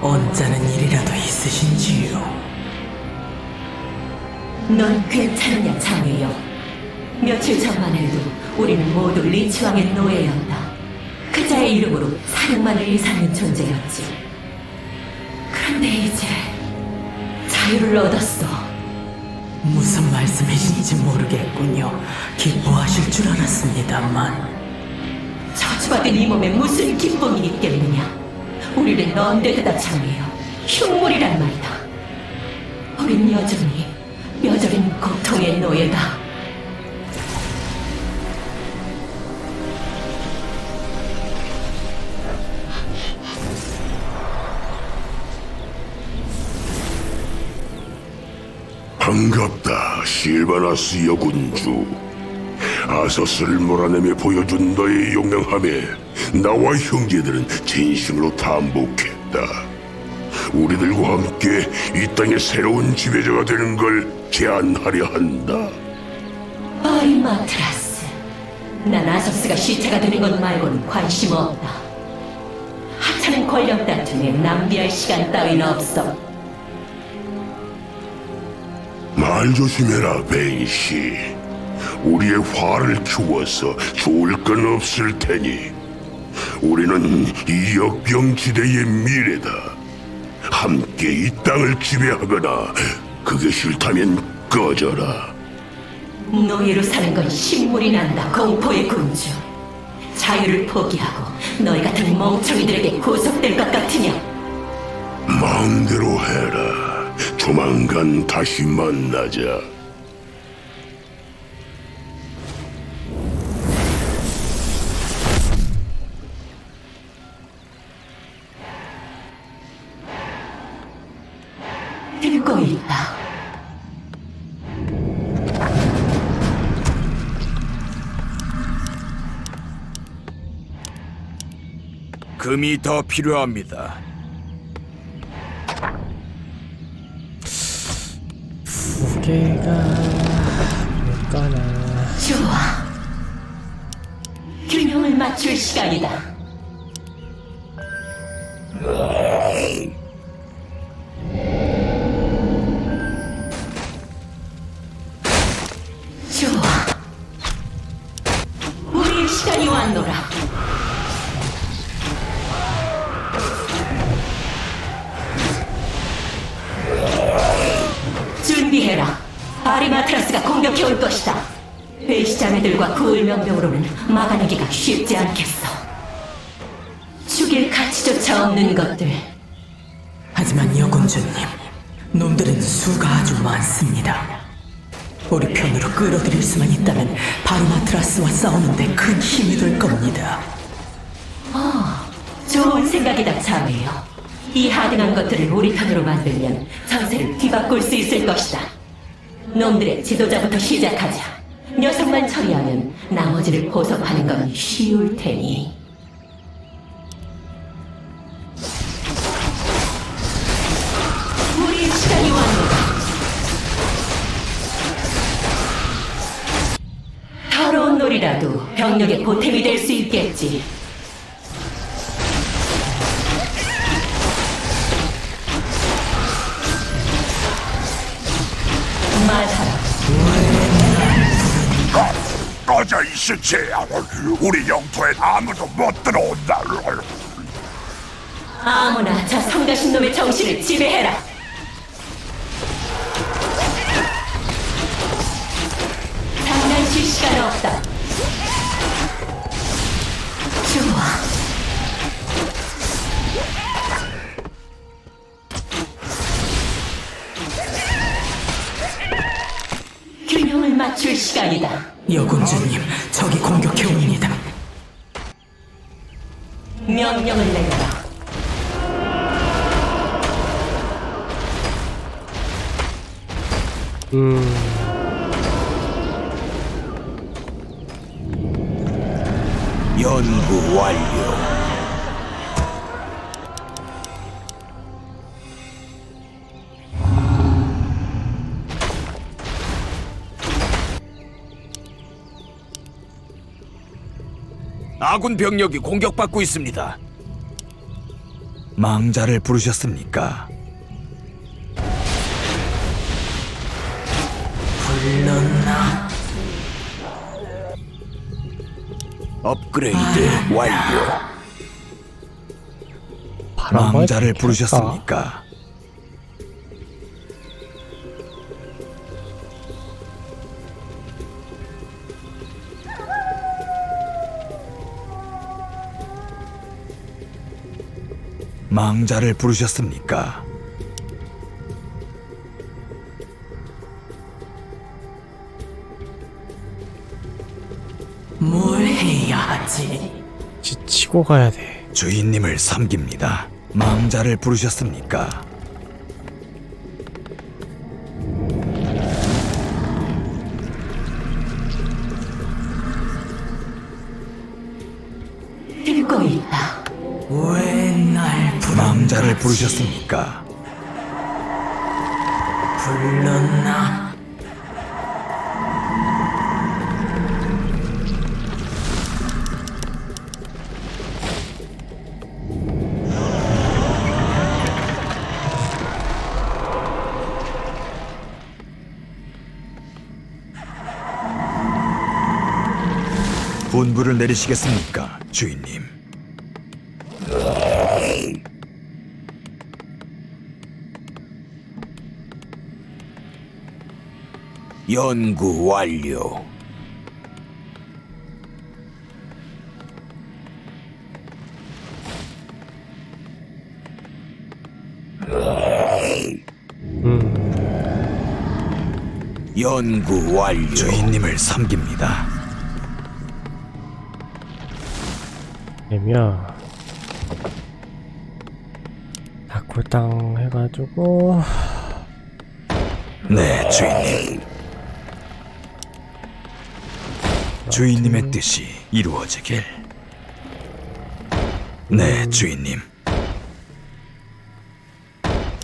언짢은 일이라도 있으신지요? 넌 괜찮으냐, 장애여. 며칠 전만 해도 우리는 모두 리치왕의 노예였다. 그자의 이름으로 사력만을 일삼는 존재였지. 그런데 이제 자유를 얻었어. 무슨 말씀이신지 모르겠군요. 기뻐하실 줄 알았습니다만 저주받은 이 몸에 무슨 기쁨이 있겠느냐? 우리는 넌데드다 장애여. 흉물이란 말이다. 우린 여전히 여전히 고통의 노예다. 반갑다, 실바나스 여군주. 아서스를 몰아내며 보여준 너의 용맹함에 나와 형제들은 진심으로 감복했다. 우리들과 함께 이 땅의 새로운 지배자가 되는 걸 제안하려 한다. 어이 마트라스. 난 아서스가 시체가 되는 것 말고는 관심 없다. 하찮은 권력 다툼에 낭비할 시간 따윈 없어. 말 조심해라, 벤시. 우리의 화를 키워서 좋을 건 없을 테니. 우리는 이 역병 지대의 미래다. 함께 이 땅을 지배하거나 그게 싫다면 꺼져라. 노예로 사는 건 신물이 난다, 공포의 군주. 자유를 포기하고 너희 같은 멍청이들에게 구속될 것 같으냐? 마음대로 해라. 조만간 다시 만나자. 금이 더 필요합니다. 두 개가 뭘까나 좋아. 균형을 맞출 시간이다. 바루마트라스와 싸우는데 큰 힘이 될 겁니다. 좋은 생각이다, 자매요. 이 하등한 것들을 우리 편으로 만들면 전세를 뒤바꿀 수 있을 것이다. 놈들의 지도자부터 시작하자. 녀석만 처리하면 나머지를 보석하는 건 쉬울 테니. 보탬이 될 수 있겠지. 꺼져 이 시체야. 우리 영토에 아무도 못 들어온다. 아무나 저 성가신 놈의 정신을 지배해라. 장난칠 시간 없다. 좋아. 균형을 맞출 시간이다. 여군주님, 적이 공격해 옵니다. 명령을 내려라. 연구 완료. 아군 병력이 공격받고 있습니다. 망자를 부르셨습니까? 불렀나? 업그레이드 완료. 바람을 망자를 킬까? 부르셨습니까? 망자를 부르셨습니까? 치고 가야 돼. 주인님을 섬깁니다. 망자를 부르셨습니까? 듣고 있다. 왜 날 망자를? 부르셨습니까? 불렀나? 분부를 내리시겠습니까, 주인님? 연구 완료. 연구 완료. 주인님을 섬깁니다. 되면 닭골당 해가지고 네, 주인님. 주인님의 뜻이 이루어지길. 네, 주인님.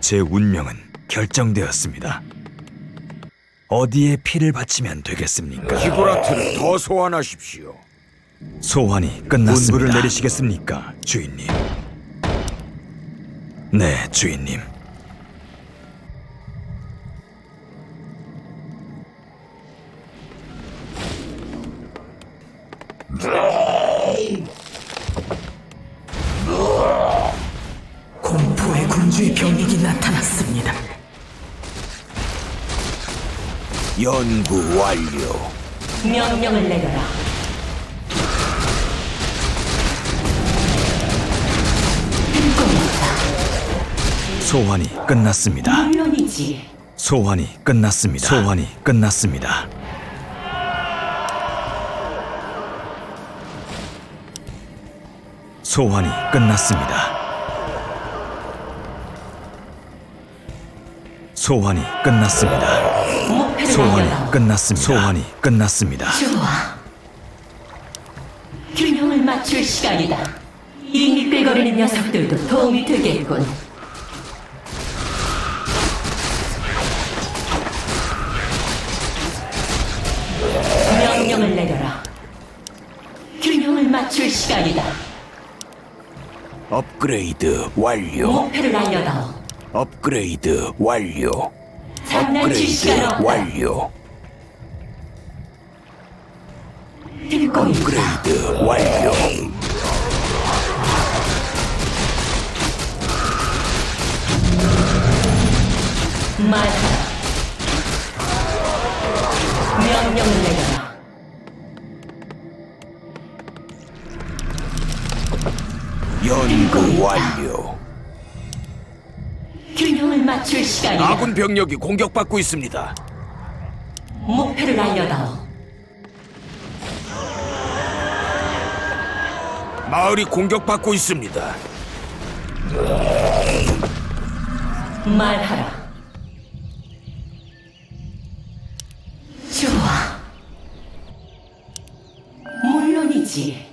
제 운명은 결정되었습니다. 어디에 피를 바치면 되겠습니까? 히브라트를 더 소환하십시오. 소환이 끝났습니다. 분부를 내리시겠습니까, 주인님? 네, 주인님. 공포의 군주의 병력이 나타났습니다. 연구 완료. 명령을 내려라. 소환이 끝났습니다. 물론이지. 소환이 끝났습니다. 소환이 끝났습니다. 소환이 끝났습니다. 소환이 끝났습니다. 목표를 소환이. 끝났습니다. 소환이 끝났습니다. 좋아. 균형을 맞출 시간이다. 이 미끌거리는 녀석들도 도움이 되겠군. 명령을 내려라. 균형을 맞출 시간이다. 업그레이드 완료. 목표를 알려다오. 업그레이드 완료. 장난칠 시간 없다. 완료. 듣고 있다. 업그레이드 완료. 말하라. 명령을 내려라. 완료. 균형을 맞출 시간이다. 아군 병력이 공격받고 있습니다. 목표를 알려다오. 마을이 공격받고 있습니다. 말하라. 좋아. 물론이지.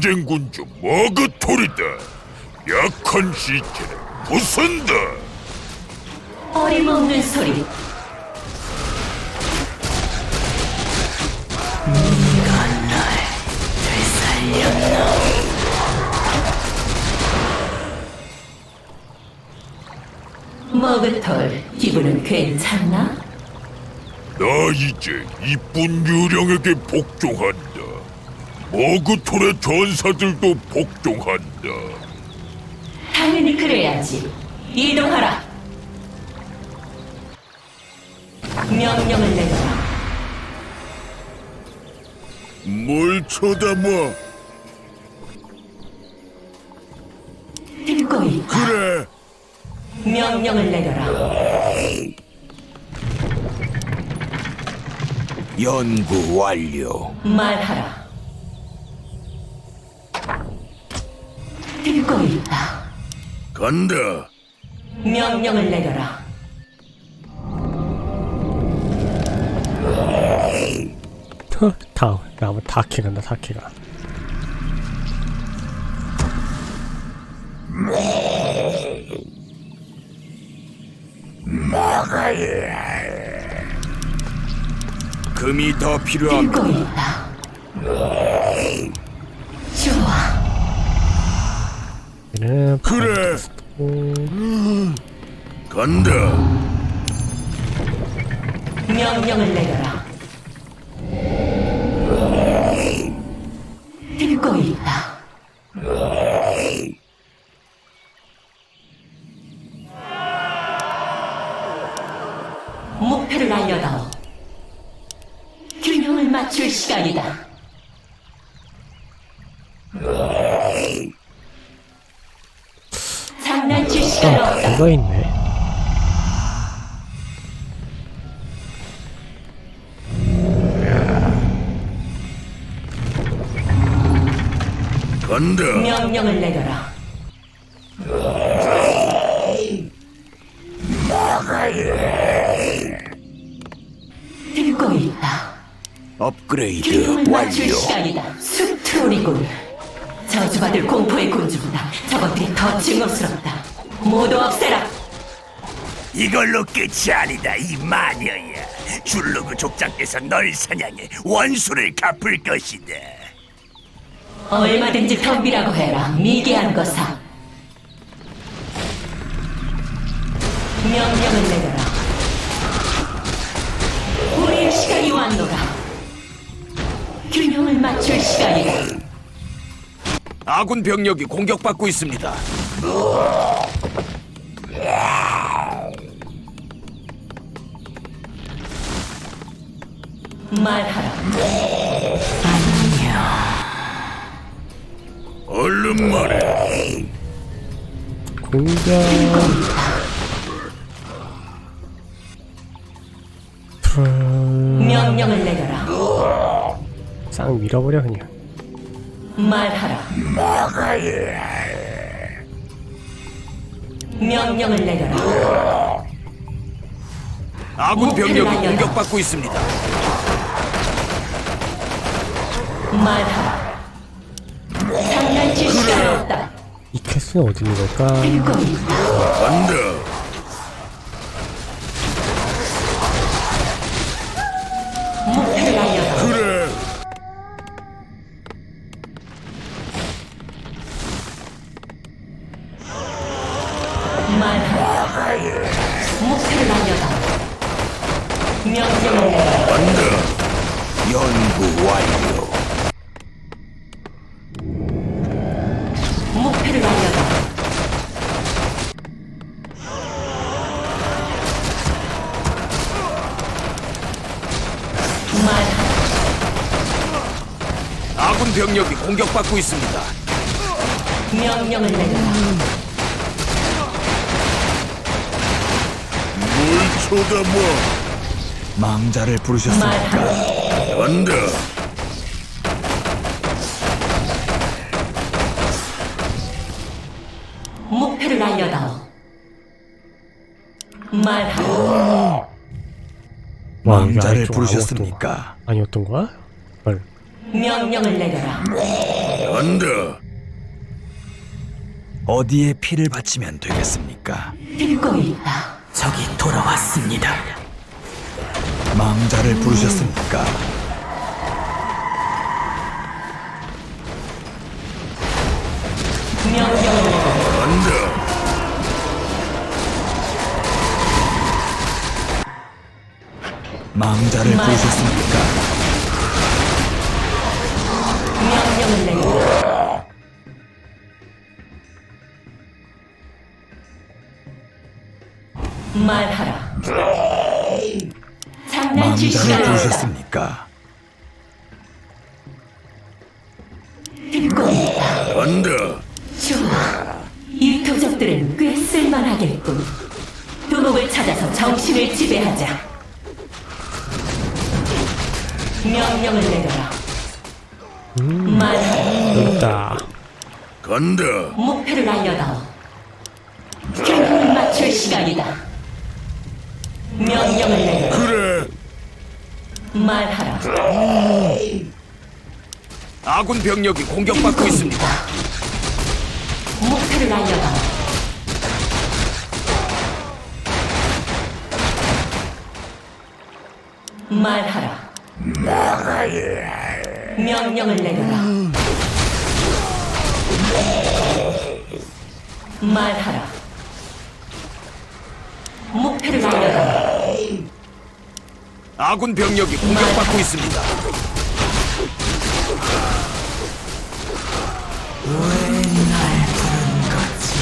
전쟁군주 머그토리다. 약한 시체를 부순다. 어림없는 소리. 네가 날 되살렸나? 머그톨, 기분은 괜찮나? 나 이제 이쁜 유령에게 복종한다. 머그톨의 전사들도 복종한다. 당연히 그래야지. 이동하라. 명령을 내려라. 뭘 쳐다봐? 듣고 있다. 그래, 명령을 내려라. 연구 완료. 말하라. 듣고 있다. 간다. 명령을 내려라. 허, 다음 나무 다 캐 간다 다 캐가 금이 더 필요합니다. 듣고 있다. 얘는 그래, 음, 간다. 명령을 내려라. 듣고 있다. 간다. 명령을 내려라. 듣고 있다. 업그레이드 균형을 맞출 완료. 시간이다. 스트롤이군. 저주받을 공포의 군주보다 저것들이 더 증오스럽다. 모두 없애라. 이걸로 끝이 아니다, 이 마녀야. 줄루그 족장께서 널 사냥해 원수를 갚을 것이다. 얼마든지 덤비라고 해라. 미개한 것아. 명령을 내려라. 우리의 시간이 왔노라. 균형을 맞출 시간이다. 아군 병력이 공격받고 있습니다. 말하라. 얼른 말해. 공격 풀... 명령을 내려라. 싹 밀어버려 그냥 말하라. 명령을 내려라. 아군 병력이. 공격받고 있습니다. 말하라. 이 캐스는 어디 있는 걸까. 간다. 병력이 공격받고 있습니다. 명령을 내려라. 뭘 쳐다봐? 망자를 부르셨습니까? 말하라. 간다. 목표를 알려다오. 말하라. 아래쪽 부르셨습니까? 아니었던 거야? 헐 명령을 내려라. 간다. 어디에 피를 바치면 되겠습니까? 듣고 있다. 적이 돌아왔습니다. 망자를 부르셨습니까? 명령을 내려라. 망자를 말. 부르셨습니까? 명령을 내려라. 말하라. 장난칠 시간이 없다. 부르셨습니까? 듣고 있다. 간다. 좋아. 이 도적들은 꽤 쓸만하겠군. 두목을 찾아서 정신을 지배하자. 명령을 내려라. 말하라. 있다. 간다. 목표를 알려다오. 경을 맞출 시간이다. 명령을 내려라. 그래. 말하라. 아군 병력이 공격받고 있습니다. 목표를 알려다오. 말하라. 명령을 내려라. 말하라. 목표를 알려다오. 아군 병력이 공격받고 있습니다. 왜날 부른 거지?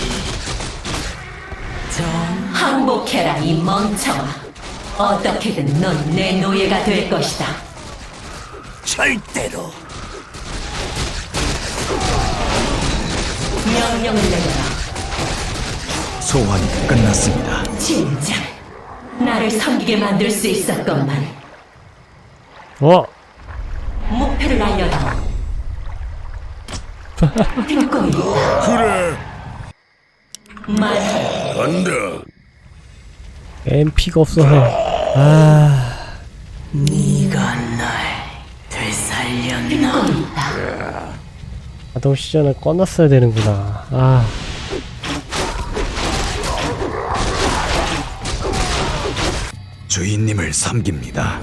정 항복해라 이 멍청아. 어떻게든 넌 내 노예가 될 것이다. 절대로. 명령을 내려라. 소환이 끝났습니다. 진작 나를 섬기게 만들 수 있었건만 어? 목표를 알려다오. 듣고 있다. 그래. 말하라. 간다. MP가 없어서. 아, 네가 날 자동 시전을 꺼놨어야 되는구나. 아, 주인님을 섬깁니다.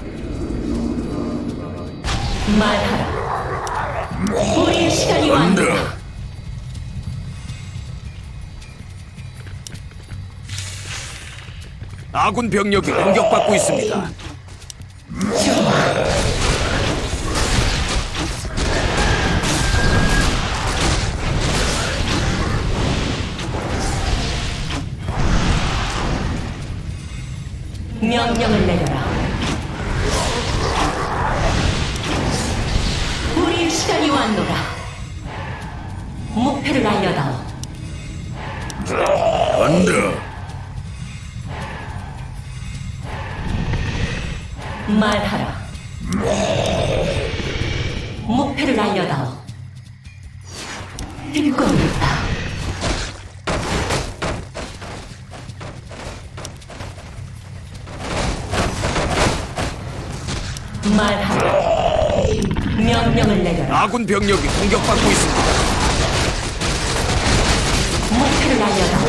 말하라. 우리의 시간이 왔다. 아군 병력이 공격받고 있습니다. 명령을 내려라. 우리의 시간이 왔노라. 목표를 알려다오. 간다. 말하라. 목표를 알려다오. 듣고 말하라. 명령을 내려라. 아군 병력이 공격받고 있습니다. 목표를 알려다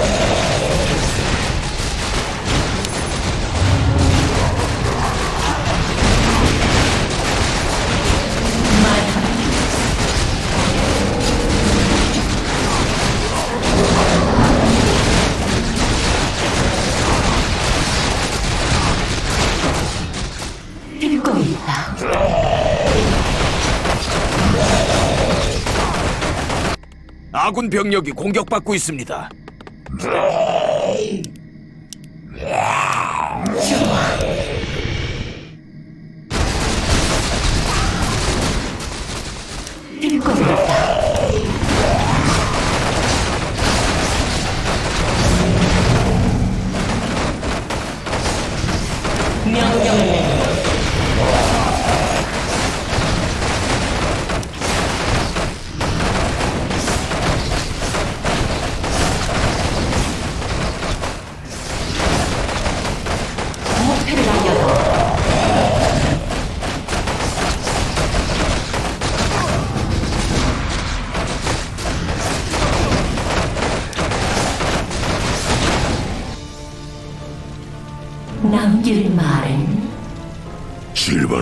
아군 병력이 공격받고 있습니다.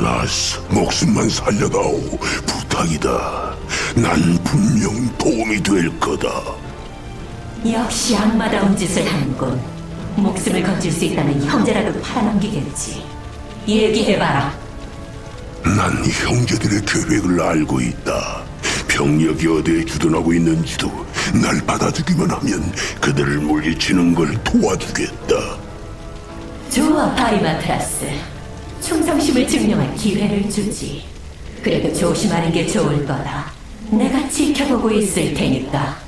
실바나스, 목숨만 살려다오. 부탁이다. 난 분명 도움이 될 거다. 역시 악마다운 짓을 하는군. 목숨을 건질 수 있다면 형제라도 팔아넘기겠지. 얘기해봐라. 난 형제들의 계획을 알고 있다. 병력이 어디에 주둔하고 있는지도 날 받아주기만 하면 그들을 물리치는 걸 도와주겠다. 좋아, 바리마트라스. 충성심을 증명할 기회를 주지. 그래도 조심하는 게 좋을 거다. 내가 지켜보고 있을 테니까.